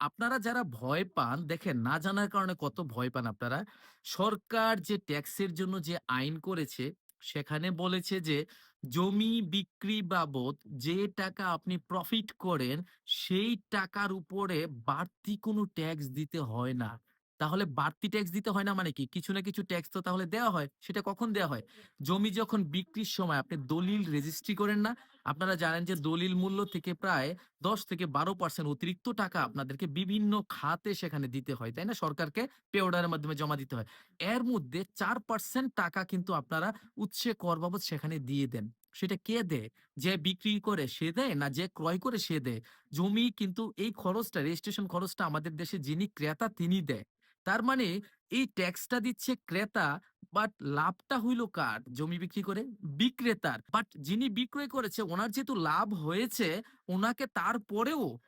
আপনারা যারা ভয় পান, দেখেন না জানার কারণে কত ভয় পান আপনারা। সরকার যে ট্যাক্সের জন্য যে আইন করেছে, সেখানে বলেছে যে জমি বিক্রি বাবদ যে টাকা আপনি প্রফিট করেন, সেই টাকার উপরে বাড়তি কোনো ট্যাক্স দিতে হয় না। তাহলে বাড়তি ট্যাক্স দিতে হয় না মানে কি? কিছু না কিছু ট্যাক্স তো তাহলে দেওয়া হয়। সেটা কখন দেওয়া হয়? জমি যখন বিক্রির সময় আপনি দলিল রেজিস্ট্রি করেন না? আপনারা জানেন যে দলিল মূল্য থেকে প্রায় ১০ থেকে ১২% অতিরিক্ত টাকা আপনাদেরকে বিভিন্ন খাতে সেখানে দিতে হয়, তাই না? সরকারকে পে অর্ডারের মাধ্যমে জমা দিতে হয়। এর মধ্যে চার পার্সেন্ট টাকা কিন্তু আপনারা উৎসে কর বাবদ সেখানে দিয়ে দেন। সেটা কে দেয়? যে বিক্রি করে সে দেয় না যে ক্রয় করে সে দেয়? জমি কিন্তু এই খরচটা রেজিস্ট্রেশন খরচটা আমাদের দেশে যিনি ক্রেতা তিনি দেয়। তার মানে এই ট্যাক্সটা দিচ্ছে ক্রেতা বাট লাভটা হইল কার? জমি বিক্রি করে? বিক্রেতার। বাট যিনি বিক্রয় করেছে, ওনার যেহেতু লাভ হয়েছে, ওনাকে তারপরেও,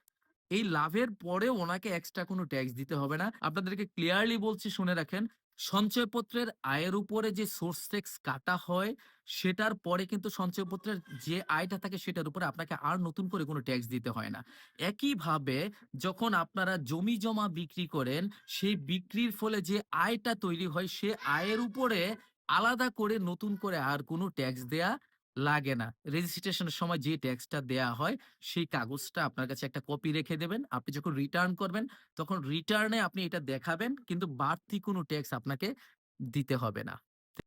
এই লাভের পরেও ওনাকে এক্সট্রা কোনো ট্যাক্স দিতে হবে না। আপনাদেরকে ক্লিয়ারলি বলছি, শুনে রাখেন। সঞ্চয়পত্রের আয়ের উপরে যে সোর্স ট্যাক্স কাটা হয়, সেটার পরে কিন্তু সঞ্চয়পত্রের যে আয়টা থাকে সেটার উপরে আপনাকে আর নতুন করে কোনো ট্যাক্স দিতে হয় না। একইভাবে যখন আপনারা জমি জমা বিক্রি করেন, সেই বিক্রির ফলে যে আয়টা তৈরি হয়, সে আয়ের উপরে আলাদা করে নতুন করে আর কোনো ট্যাক্স দেয়া লাগে না। রেজিস্ট্রেশনের সময় যে ট্যাক্সটা দেয়া হয়, সেই কাগজটা আপনার কাছে একটা কপি রেখে দেবেন। আপনি যখন রিটার্ন করবেন, তখন রিটার্নে আপনি এটা দেখাবেন, কিন্তু বাড়তি কোনো ট্যাক্স আপনাকে দিতে হবে না।